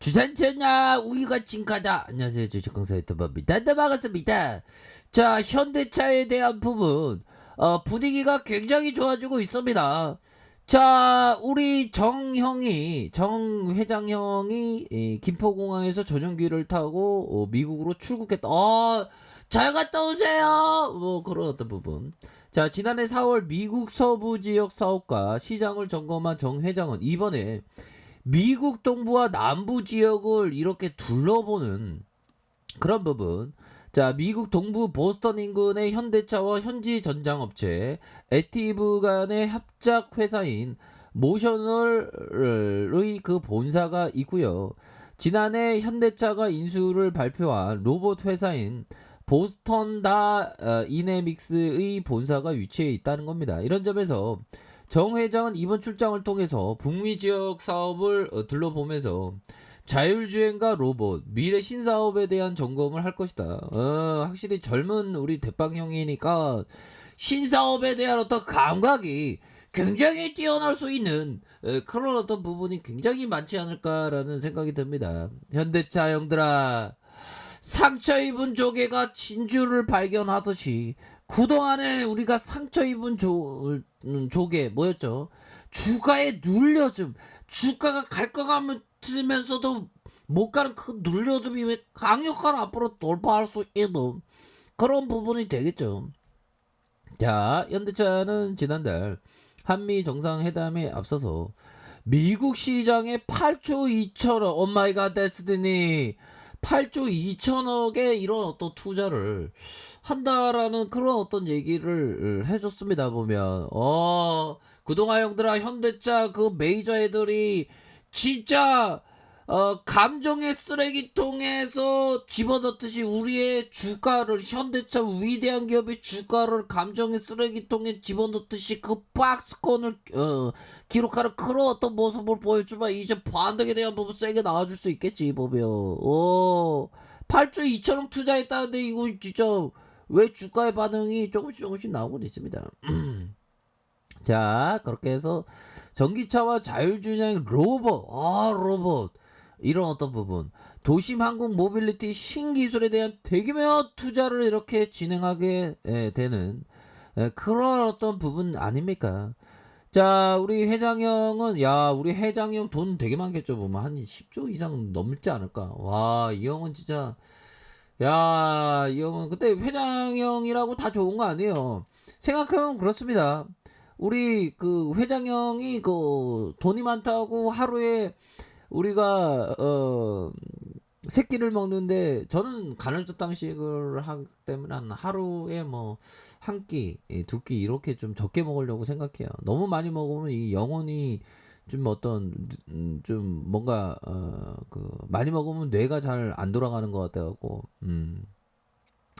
주산천하 우유가 진카다. 안녕하세요. 주식공사 유튜버입니다. 네, 반갑습니다. 자, 현대차에 대한 부분, 어, 분위기가 굉장히 좋아지고 있습니다. 자, 우리 정 형이, 정 회장 형이, 이, 김포공항에서 전용기를 타고, 어, 미국으로 출국했다. 어, 잘 갔다 오세요! 뭐, 그런 어떤 부분. 자, 지난해 4월 미국 서부 지역 사업과 시장을 점검한 정 회장은 이번에 미국 동부와 남부 지역을 이렇게 둘러보는 그런 부분. 자, 미국 동부 보스턴 인근의 현대차와 현지 전장업체 에티브 간의 합작 회사인 모셔널의 그 본사가 있고요. 지난해 현대차가 인수를 발표한 로봇 회사인 보스턴 다 어, 이네믹스의 본사가 위치해 있다는 겁니다. 이런 점에서 정 회장은 이번 출장을 통해서 북미 지역 사업을 어, 둘러보면서 자율주행과 로봇, 미래 신사업에 대한 점검을 할 것이다. 어, 확실히 젊은 우리 대빵형이니까 신사업에 대한 어떤 감각이 굉장히 뛰어날 수 있는 에, 그런 어떤 부분이 굉장히 많지 않을까라는 생각이 듭니다. 현대차 형들아, 상처 입은 조개가 진주를 발견하듯이 그동안에 우리가 상처 입은 조, 음, 조개 뭐였죠? 주가에 눌려줌 주가가 갈 것 같으면서도 못 가는 그 눌려줌이 왜 강력한 앞으로 돌파할 수 있는 그런 부분이 되겠죠. 자, 현대차는 지난달 한미 정상회담에 앞서서 미국 시장에 8조 2천억, 오마이갓 데스티니 8조 2천억의 이런 어떤 투자를 한다라는 그런 어떤 얘기를 해줬습니다 보면. 어 그동안 형들아 현대차 그 메이저 애들이 진짜 어 감정의 쓰레기통에서 집어넣듯이 우리의 주가를 현대차 위대한 기업의 주가를 감정의 쓰레기통에 집어넣듯이 그 박스권을 어 기록하는 그런 어떤 모습을 보여주면 이제 반등에 대한 부분 세게 나와줄 수 있겠지 보면 어 8조 2천억 투자했다는데 이거 진짜 왜 주가의 반응이 조금씩 조금씩 나오고 있습니다. 자, 그렇게 해서 전기차와 자율주행 로봇, 아, 로봇. 이런 어떤 부분. 도심 항공 모빌리티 신기술에 대한 대규모 투자를 이렇게 진행하게 예, 되는 예, 그런 어떤 부분 아닙니까? 자, 우리 회장형은, 야, 우리 회장형 돈 되게 많겠죠, 보면. 한 10조 이상 넘지 않을까. 와, 이 형은 진짜, 야, 이 형은 그때 회장형이라고 다 좋은 거 아니에요. 생각하면 그렇습니다. 우리 그 회장형이 그 돈이 많다고 하루에 우리가 어 새끼를 먹는데 저는 간헐적 단식을 하기 때문에 한 하루에 뭐 한 끼, 예, 두끼 이렇게 좀 적게 먹으려고 생각해요. 너무 많이 먹으면 이 영혼이 좀 어떤 음, 좀 뭔가 어그 많이 먹으면 뇌가 잘 안 돌아가는 것 같아갖고 음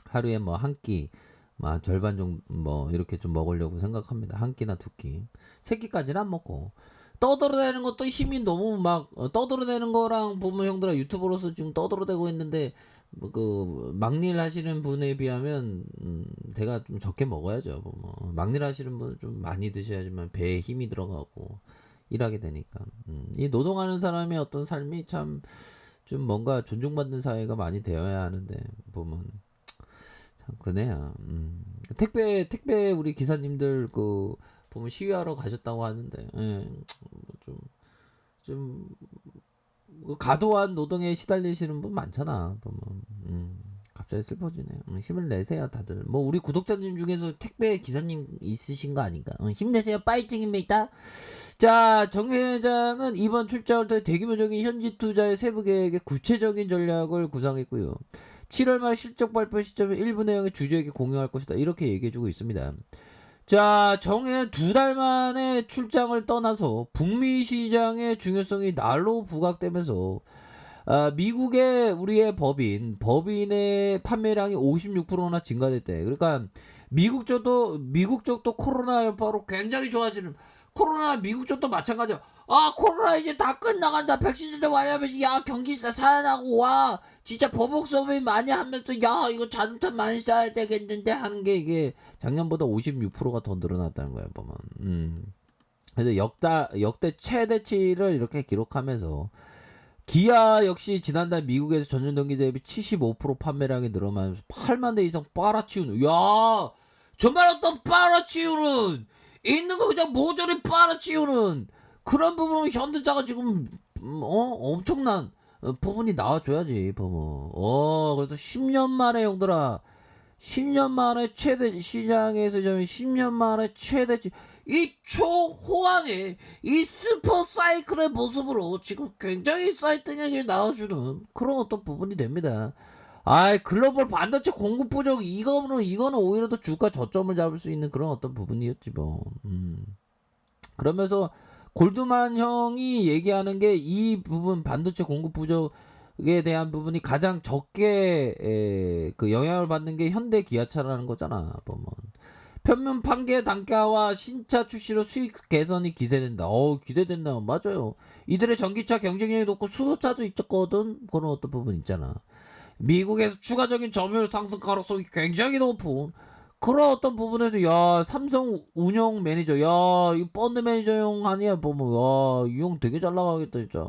하루에 뭐 한 끼, 뭐한 절반 정도 뭐 이렇게 좀 먹으려고 생각합니다. 한 끼나 두 끼. 세 끼까지는 안 먹고 떠들어대는 것도 힘이 너무 막 어, 떠들어대는 거랑 보면 형들아 유튜버로서 지금 떠들어대고 있는데 뭐그 막일 하시는 분에 비하면 음, 제가 좀 적게 먹어야죠. 뭐 막일 하시는 분은 좀 많이 드셔야지만 배에 힘이 들어가고 일하게 되니까 음, 이 노동하는 사람의 어떤 삶이 참 좀 뭔가 존중받는 사회가 많이 되어야 하는데 보면 참 그네야. 음. 택배 택배 우리 기사님들 그 보면 시위하러 가셨다고 하는데 예, 뭐 좀좀 그 과도한 노동에 시달리시는 분 많잖아 보면. 음, 갑자기 슬퍼지네. 음, 힘을 내세요 다들. 뭐 우리 구독자님 중에서 택배 기사님 있으신 거 아닌가? 어, 힘내세요 파이팅입니다. 자 정 회장은 이번 출장을 통해 대규모적인 현지 투자의 세부 계획의 구체적인 전략을 구상했고요. 7월 말 실적 발표 시점에 일부 내용의 주주에게 공유할 것이다. 이렇게 얘기해주고 있습니다 자, 정해 두달 만에 출장을 떠나서 북미 시장의 중요성이 날로 부각되면서 아, 미국의 우리의 법인, 법인의 판매량이 56%나 증가됐대. 그러니까 미국 쪽도 미국 쪽도 코로나 여파로 굉장히 좋아지는 코로나 미국 쪽도 마찬가지야. 아 코로나 이제 다 끝나간다. 백신 좀 와야면서 야 경기 살아나고 와. 진짜 보복 소비 많이 하면서 야 이거 자동차 많이 써야 되겠는데 하는 게 이게 작년보다 56%가 더 늘어났다는 거예요 보면. 음. 그래서 역다 역대 최대치를 이렇게 기록하면서 기아 역시 지난달 미국에서 전년 동기 대비 75% 판매량이 늘어나면서 8만 대 이상 빨아치우는 야 정말 어떤 빨아치우는 있는 거 그냥 모조리 빨아치우는 그런 부분은 현대자가 지금 음, 어 엄청난 어, 부분이 나와줘야지 부분 어 그래서 10년 만에 형들아 10년 만에 최대 시장에서 좀 10년 만에 최대치 이 초호황의 이 슈퍼 사이클의 모습으로 지금 굉장히 사이트형이 나와주는 그런 어떤 부분이 됩니다. 아, 글로벌 반도체 공급 부족 이거는 이거는 오히려 더 주가 저점을 잡을 수 있는 그런 어떤 부분이었지 뭐. 음. 그러면서 골드만 형이 얘기하는 게 이 부분 반도체 공급 부족에 대한 부분이 가장 적게 에, 그 영향을 받는 게 현대 기아차라는 거잖아 보면 평균 판계 단가와 신차 출시로 수익 개선이 기대된다. 어 기대된다. 맞아요. 이들의 전기차 경쟁력이 높고 수소차도 있었거든. 그런 어떤 부분 있잖아. 미국에서 추가적인 점유율 상승 가능성이 굉장히 높은 그런 어떤 부분에서 야 삼성 운영 매니저 야 이 펀드 매니저용 아니야 보면 와이 형 되게 잘 나가겠다 진짜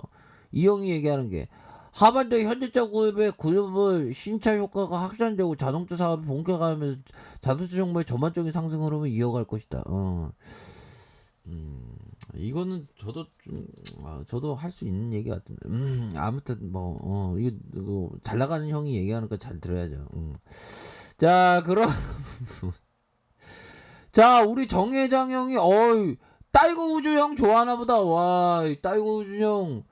이 형이 얘기하는 게 하반기 현대차 구입의 글로벌 신차 효과가 확산되고 자동차 사업이 본격화하면서 자동차 정보의 전반적인 상승 흐름을 이어갈 것이다. 어. 음, 이거는 저도 좀, 아, 저도 할 수 있는 얘기 같은데. 음, 아무튼 뭐, 어, 이거, 이거 잘 나가는 형이 얘기하는 거 잘 들어야죠. 음. 자, 그럼. 자, 우리 정 회장 형이, 어이, 딸고 우주 형 좋아하나 보다. 와, 이 딸고 우주 형.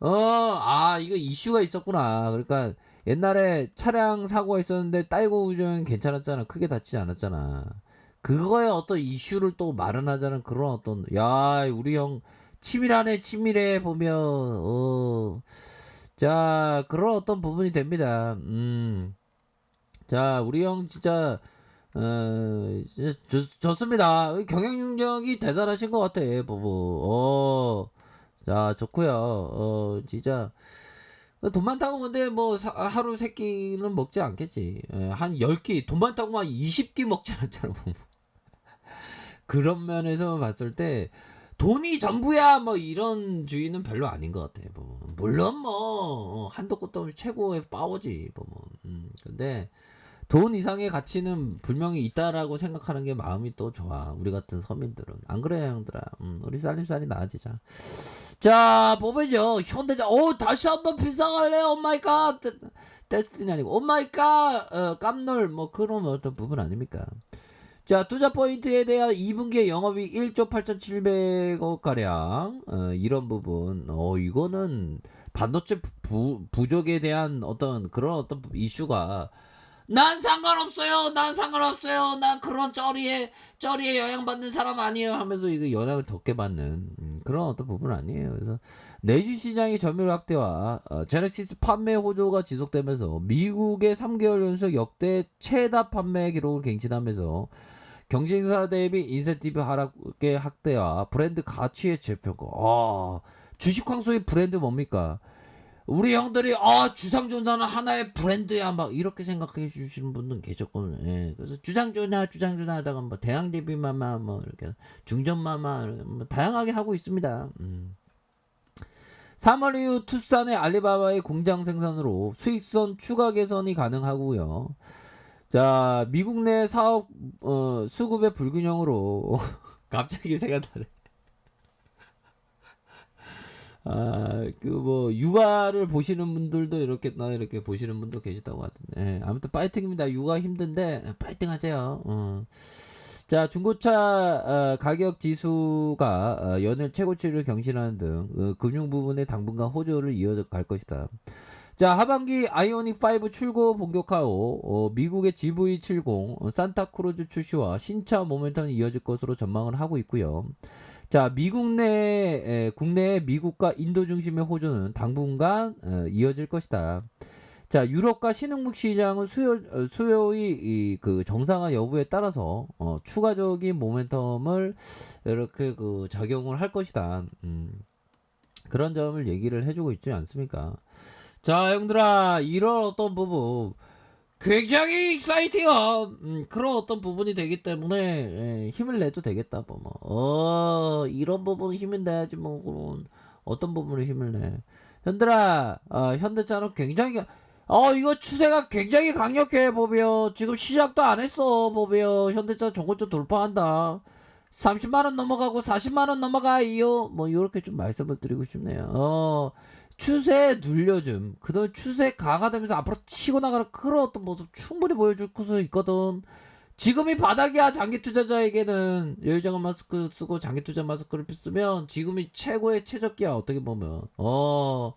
어, 아, 이거 이슈가 있었구나. 그러니까 옛날에 차량 사고가 있었는데 딸고 우주는 괜찮았잖아. 크게 다치지 않았잖아. 그거에 어떤 이슈를 또 마련하자는 그런 어떤, 야, 우리 형 치밀하네, 치밀해, 보면, 어. 자, 그런 어떤 부분이 됩니다. 음. 자, 우리 형 진짜, 어, 좋, 좋습니다. 경영 능력이 대단하신 것 같아, 보고. 어. 자, 좋고요 어, 진짜. 돈 많다고 근데 뭐 사- 하루 세 끼는 먹지 않겠지. 예, 한 10끼, 돈 많다고 한 20끼 먹지 않잖아, 보면. 그런 면에서 봤을 때 돈이 전부야 뭐 이런 주의는 별로 아닌 것 같아. 뭐 물론 뭐 어, 한도 끝도 없이 최고의 파워지 보면. 음, 근데 돈 이상의 가치는 분명히 있다라고 생각하는 게 마음이 또 좋아. 우리 같은 서민들은 안 그래요, 형들아. 음, 우리 살림살이 나아지자. 자, 보면요. 현대자, 오, 다시 한번 필상할래? 오 마이 갓. 데스티니 아니고, 오 마이 갓. 어, 깜놀, 뭐, 그런 어떤 부분 아닙니까? 자, 투자 포인트에 대한 2분기의 영업이익 1조 8,700억 가량. 어, 이런 부분. 어, 이거는 반도체 부, 부족에 대한 어떤 그런 어떤 이슈가 난 상관없어요. 난 상관없어요. 난 그런 쩌리에 쩌리에 영향받는 사람 아니에요. 하면서 이거 영향을 덮게 받는 음, 그런 어떤 부분 아니에요. 그래서 내주 시장의 점유율 확대와 어, 제네시스 판매 호조가 지속되면서 미국의 3개월 연속 역대 최다 판매 기록을 갱신하면서 경쟁사 대비 인센티브 하락의 확대와 브랜드 가치의 재평가. 아, 주식 황소의 브랜드 뭡니까? 우리 형들이 아 주상조나는 하나의 브랜드야 막 이렇게 생각해 주시는 분들 계셨거든요. 예. 그래서 주상조나 주상조나 하다가 뭐 대왕대비마마 뭐 이렇게 중전마마 뭐 다양하게 하고 있습니다. 음. 3월 이후 투싼의 알리바바의 공장 생산으로 수익성 추가 개선이 가능하고요. 자 미국 내 사업 어, 수급의 불균형으로 갑자기 생각나네. 아, 그 뭐 육아를 보시는 분들도 이렇게 나 이렇게 보시는 분도 계시다고 하던데. 예, 아무튼 파이팅입니다. 육아 힘든데 파이팅 하세요. 어. 자, 중고차 어, 가격 지수가 어, 연일 최고치를 경신하는 등 어, 금융 부분에 당분간 호조를 이어갈 것이다. 자, 하반기 아이오닉 5 출고 본격화로 어, 미국의 GV70 어, 산타크루즈 출시와 신차 모멘텀이 이어질 것으로 전망을 하고 있고요. 자, 미국 내 에, 국내 미국과 인도 중심의 호조는 당분간 어, 이어질 것이다. 자, 유럽과 신흥국 시장은 수요 어, 수요의 이, 그 정상화 여부에 따라서 어, 추가적인 모멘텀을 이렇게 그 작용을 할 것이다. 음, 그런 점을 얘기를 해주고 있지 않습니까? 자, 형들아, 이런 어떤 부분 굉장히 익사이팅한 음, 그런 어떤 부분이 되기 때문에 예, 힘을 내도 되겠다 뭐. 뭐. 어, 이런 부분 힘을 내야지 뭐 그런 어떤 부분에 힘을 내. 현들아, 어, 현대차는 굉장히, 어, 이거 추세가 굉장히 강력해, 보비요. 지금 시작도 안 했어, 보비요. 현대차 종고점 돌파한다. 30만원 넘어가고 40만원 넘어가요. 뭐, 이렇게 좀 말씀을 드리고 싶네요. 어, 추세 눌려줌. 그 다음에 추세 강화되면서 앞으로 치고 나가는 그런 어떤 모습 충분히 보여줄 수 있거든. 지금이 바닥이야 장기 투자자에게는. 여유자금 마스크 쓰고 장기 투자 마스크를 쓰면 지금이 최고의 최저기야 어떻게 보면. 어.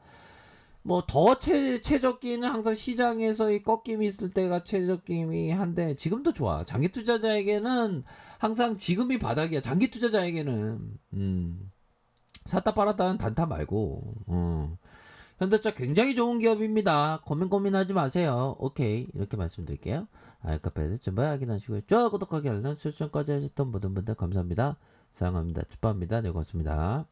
뭐 더 최저기는 항상 시장에서의 꺾임이 있을 때가 최저기이 한데 지금도 좋아. 장기 투자자에게는 항상 지금이 바닥이야 장기 투자자에게는. 음. 샀다 팔았다는 단타 말고. 어. 현대차 굉장히 좋은 기업입니다. 고민 고민하지 마세요. 오케이 이렇게 말씀드릴게요. 알카페에서 정보 확인하시고요. 좋아요, 구독하기, 알람 설정까지 하셨던 모든 분들 감사합니다. 사랑합니다. 축복합니다. 네, 고맙습니다.